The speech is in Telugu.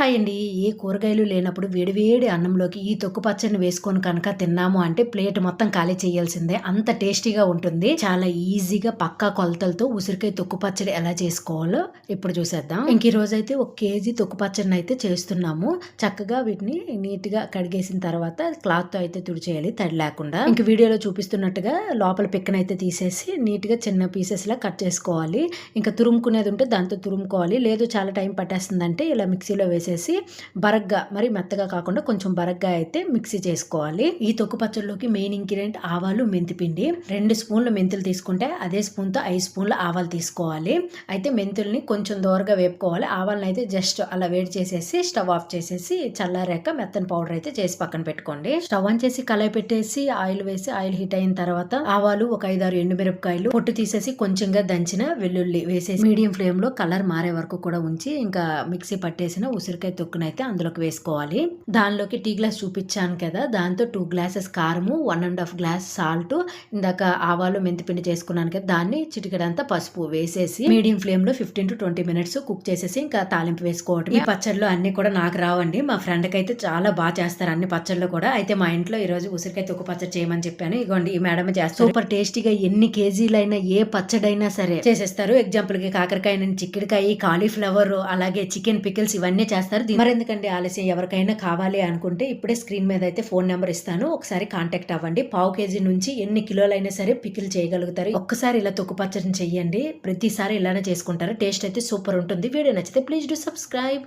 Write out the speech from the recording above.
హాయ్ అండి ఏ కూరగాయలు లేనప్పుడు వేడివేడి అన్నంలోకి ఈ తొక్కు పచ్చడిని వేసుకొని కనుక తిన్నాము అంటే ప్లేట్ మొత్తం ఖాళీ చేయాల్సిందే. అంత టేస్టీగా ఉంటుంది. చాలా ఈజీగా పక్కా కొలతలతో ఉసిరికాయ తొక్కు పచ్చడి ఎలా చేసుకోవాలో ఇప్పుడు చూసేద్దాం. ఇంక ఈ రోజు అయితే ఒక కేజీ తొక్కు పచ్చడిని అయితే చేస్తున్నాము. చక్కగా వీటిని నీట్గా కడిగేసిన తర్వాత క్లాత్తో అయితే తుడిచేయాలి తడి లేకుండా. ఇంక వీడియోలో చూపిస్తున్నట్టుగా లోపల పిక్కనైతే తీసేసి నీట్గా చిన్న పీసెస్లా కట్ చేసుకోవాలి. ఇంకా తురుముకునేది ఉంటే దాంతో తురుముకోవాలి. లేదు చాలా టైం పట్టేస్తుందంటే ఇలా మిక్సీలో వేసేసి బరగ్గా మరి మెత్తగా కాకుండా కొంచెం బరగ్గా అయితే మిక్సీ చేసుకోవాలి. ఈ తొక్కు పచ్చళ్ళలోకి మెయిన్ ఇంగ్రీడియంట్ ఆవాలు మెంతిపిండి. రెండు స్పూన్లు మెంతులు తీసుకుంటే అదే స్పూన్తో ఐదు స్పూన్ల ఆవాలు తీసుకోవాలి. అయితే మెంతుల్ని కొంచెం దూరగా వేపుకోవాలి. ఆవాలను అయితే జస్ట్ అలా వేడి చేసేసి స్టవ్ ఆఫ్ చేసేసి చల్లారాక మెత్తని పౌడర్ అయితే చేసి పక్కన పెట్టుకోండి. స్టవ్ ఆన్ చేసి కళాయి పెట్టేసి ఆయిల్ వేసి ఆయిల్ హీట్ అయిన తర్వాత ఆవాలు ఒక ఐదారు ఎండుమిరపకాయలు పొట్టు తీసేసి కొంచెంగా దంచిన వెల్లుల్లి వేసేసి మీడియం ఫ్లేమ్లో కలర్ మారే వరకు కూడా ఉంచి ఇంకా మిక్సీ పట్టేసిన ఉసిరి ఉసిరికాయ తొక్కునైతే అందులోకి వేసుకోవాలి. దానిలోకి టీ గ్లాస్ చూపించాను కదా దాంతో టూ గ్లాసెస్ కారము one and half glass salt ఇందాక ఆవాలు మెంతిపిండి చేసుకున్నాను కదా దాన్ని చిటికడంతా పసుపు వేసేసి మీడియం ఫ్లేమ్లో fifteen to twenty minutes cook చేసేసి ఇంకా తాలింపు వేసుకోవటం ఈ పచ్చళ్ళు అన్ని కూడా నాకు రావండి మా ఫ్రెండ్కి అయితే చాలా బాగా చేస్తారు అన్ని పచ్చళ్ళు కూడా. అయితే మా ఇంట్లో ఈ రోజు ఉసిరికాయ తొక్కు పచ్చడి చేయమని చెప్పాను ఇగోండి ఈ మేడం చేస్తారు. సూపర్ టేస్టీగా ఎన్ని కేజీలైనా ఏ పచ్చడైనా సరే చేసేస్తారు. ఎగ్జాంపుల్కి కాకరకాయ నుంచి చిక్కుడుకాయ కాలీఫ్లవర్ అలాగే చికెన్ పికిల్స్ ఇవన్నీ చేస్తారు. చేస్తారు. మరి ఎందుకంటే ఆలస్యం? ఎవరికైనా కావాలి అనుకుంటే ఇప్పుడే స్క్రీన్ మీద అయితే ఫోన్ నెంబర్ ఇస్తాను. ఒకసారి కాంటాక్ట్ అవ్వండి. పావు కేజీ నుంచి ఎన్ని కిలోలైనా సరే పికిల్ చేయగలుగుతారు. ఒక్కసారి ఇలా తొక్కు పచ్చడిని చెయ్యండి. ప్రతిసారి ఇలానే చేసుకుంటారు. టేస్ట్ అయితే సూపర్ ఉంటుంది. వీడియో నచ్చితే ప్లీజ్ డూ సబ్స్క్రైబ్.